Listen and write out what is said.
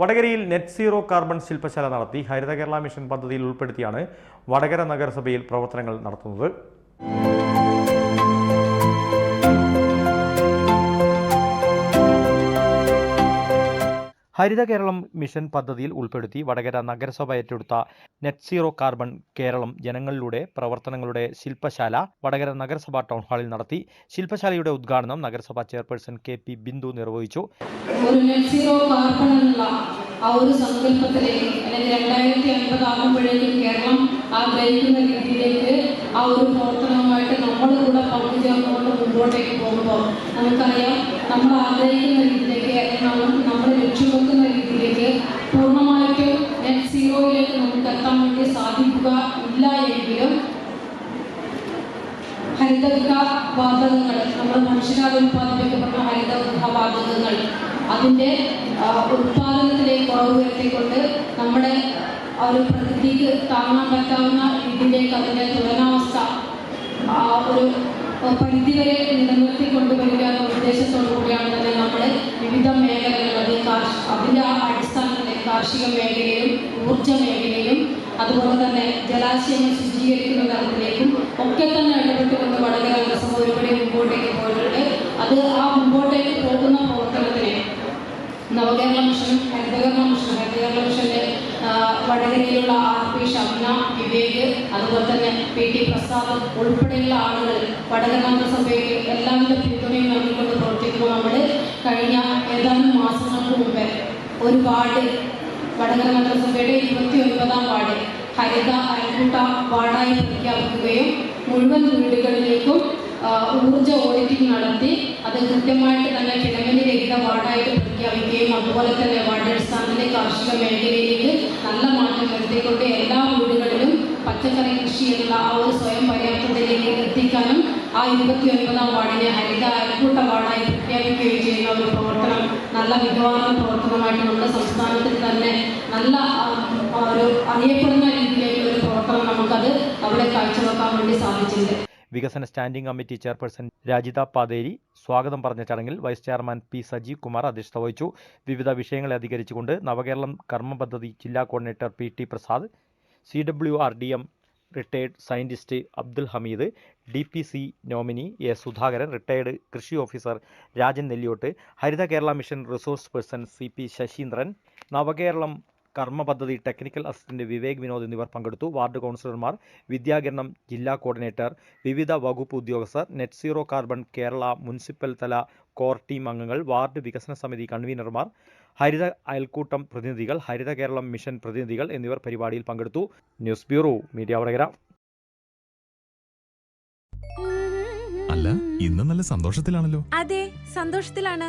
വടകരയിൽ net zero carbon ശില്പശാല നടത്തി ഹരിത കേരള മിഷൻ പദ്ധതിയിൽ ഉൾപ്പെടുത്തിയാണ് വടകര നഗരസഭയിൽ പ്രവർത്തനങ്ങൾ നടത്തുന്നത്. ഹരിത കേരളം മിഷൻ പദ്ധതിയിൽ ഉൾപ്പെടുത്തി വടകര നഗരസഭ ഏറ്റെടുത്ത നെറ്റ് സീറോ കാർബൺ കേരളം ജനങ്ങളിലൂടെ പ്രവർത്തനങ്ങളുടെ ശില്പശാല വടകര നഗരസഭ ടൗൺ ഹാളിൽ നടത്തി. ശില്പശാലയുടെ ഉദ്ഘാടനം നഗരസഭാ ചെയർപേഴ്സൺ കെ പി ബിന്ദു നിർവഹിച്ചു. നെറ്റ് സീറോ കാർബൺ എന്നുള്ള ആ ഒരു സങ്കല്പത്തിലേക്ക് അല്ലെങ്കിൽ ആകുമ്പോഴേക്കും കേരളം ആഗ്രഹിക്കുന്ന രീതിയിലേക്ക് ആ നമ്മൾ കൂടെ പങ്കുചേർന്നുകൊണ്ട് മുമ്പോട്ടേക്ക് പോകുമ്പോൾ നമുക്കറിയാം നമ്മൾ ആഗ്രഹിക്കുന്ന രീതിയിലേക്ക് അല്ലെങ്കിൽ നമ്മൾ നമ്മൾ ലക്ഷ്യം വെക്കുന്ന രീതിയിലേക്ക് പൂർണമായിട്ടും നെറ്റ് സീറോയിലേക്ക് നമുക്ക് എത്താൻ വേണ്ടി സാധിക്കുക ഇല്ല എങ്കിലും ഹരിതവിക വാതകങ്ങൾ നമ്മൾ മനുഷ്യരാൽ ഉത്പാദിപ്പിക്കപ്പെടുന്ന ഹരിതവിക വാതകങ്ങൾ അതിന്റെ ഉത്പാദനത്തിലെ കുറവ് വരുത്തിക്കൊണ്ട് നമ്മുടെ ഒരു പ്രകൃതിക്ക് താങ്ങാൻ പറ്റാവുന്ന ഇതിന്റെയൊക്കെ അതിന്റെ തുലനാവസ്ഥ ഒരു പരിധിവരെ നിലനിർത്തി കൊണ്ടുവരിക എന്ന ഉദ്ദേശത്തോടു കൂടിയാണ് തന്നെ നമ്മൾ വിവിധ മേഖലകൾ അത് അതിന്റെ ആ അടിസ്ഥാനത്തിൽ കാർഷിക മേഖലയിലും ഊർജ മേഖലയിലും അതുപോലെ തന്നെ ജലാശയങ്ങൾ ശുചീകരിക്കുന്ന തലത്തിലേക്കും ഒക്കെ തന്നെ ഇടപെട്ടുകൊണ്ട് വടകര ദിവസം ഒരുപടി മുമ്പോട്ടേക്ക് പോയിട്ടുണ്ട്. അത് ആ മുമ്പോട്ടേക്ക് പോകുന്ന പ്രവർത്തനത്തിന് നവകേരള മിഷൻ ഹരിതകേരള മിഷൻ ഹരിതകേരള മിഷന്റെ വടകരയിലുള്ള ഷംന വിവേക് അതുപോലെ തന്നെ പി ടി പ്രസാദ് ഉൾപ്പെടെയുള്ള ആളുകൾ വടകര സഭയിൽ എല്ലാവിധ പിന്തുണയും നൽകിക്കൊണ്ട് പ്രവർത്തിക്കുന്നു നമ്മൾ കഴിഞ്ഞ ഏതാനും മാസങ്ങൾക്ക് മുമ്പേ ഒരു വാർഡ് വടകര നഗരസഭയുടെ ഇരുപത്തി ഒൻപതാം വാർഡ് ഹരിത അയൽക്കൂട്ട വാർഡായി പ്രഖ്യാപിക്കുകയും മുഴുവൻ വീടുകളിലേക്കും ഊർജ ഓഡിറ്റിംഗ് നടത്തി അത് കൃത്യമായിട്ട് തന്നെ കിടങ്ങലി രഹിത വാർഡായിട്ട് പ്രഖ്യാപിക്കുകയും അതുപോലെ തന്നെ വാർഡ് അടിസ്ഥാനത്തിലെ കാർഷിക മേഖലയിലേക്ക് നല്ല മാറ്റം വരുത്തിക്കൊണ്ട് പച്ചക്കറി കൃഷി എന്നുള്ള ആ ഒരു സ്വയം പര്യാപ്തതയിലേക്ക് എത്തിക്കാനും ആ ഇരുപത്തി ഒൻപതാം വാർഡിനെ ഹരിത അയൽക്കൂട്ട വാർഡായി പ്രഖ്യാപിക്കുകയും ചെയ്യുന്ന ഒരു പ്രവർത്തനം നല്ല മികവാർന്ന പ്രവർത്തനമായിട്ട് നമ്മുടെ സംസ്ഥാനത്തിൽ തന്നെ നല്ല ഒരു അറിയപ്പെടുന്ന രീതിയിലേക്ക് ഒരു പ്രവർത്തനം നമുക്കത് അവിടെ കാഴ്ചവെക്കാൻ വേണ്ടി സാധിച്ചിട്ടുണ്ട്. വികസന standing committee chairperson Rajitha Patheri സ്വാഗതം പറഞ്ഞ ചടങ്ങിൽ vice chairman P Sajeev Kumar അധ്യക്ഷത വഹിച്ചു. വിവിധ വിഷയങ്ങളെ അധികരിച്ചുകൊണ്ട് നവകേരളം കർമ്മ പദ്ധതി ജില്ലാ coordinator P T Prasad C W R D M retired scientist Abdul Hameed D P C nominee A Sudhakaran retired കൃഷി officer Rajan Nelliyot Haritha Kerala mission resource person C P Saseendran Navakeralam കർമ്മ പദ്ധതി technical assistant Vivek Vinod എന്നിവർ പങ്കെടുത്തു. Ward കൗൺസിലർമാർ വിദ്യാകിരണം ജില്ലാ coordinator വിവിധ വകുപ്പ് ഉദ്യോഗസ്ഥർ net zero carbon Kerala municipal തല കോർ ടീം അംഗങ്ങൾ വാർഡ് വികസന സമിതി കൺവീനർമാർ ഹരിത അയൽക്കൂട്ടം പ്രതിനിധികൾ ഹരിത കേരളം മിഷൻ പ്രതിനിധികൾ എന്നിവർ പരിപാടിയിൽ പങ്കെടുത്തു. ന്യൂസ് ബ്യൂറോ മീഡിയ വടകര അല്ല ഇന്ന് നല്ല സന്തോഷത്തിലാണല്ലോ. അതെ സന്തോഷത്തിലാണ്.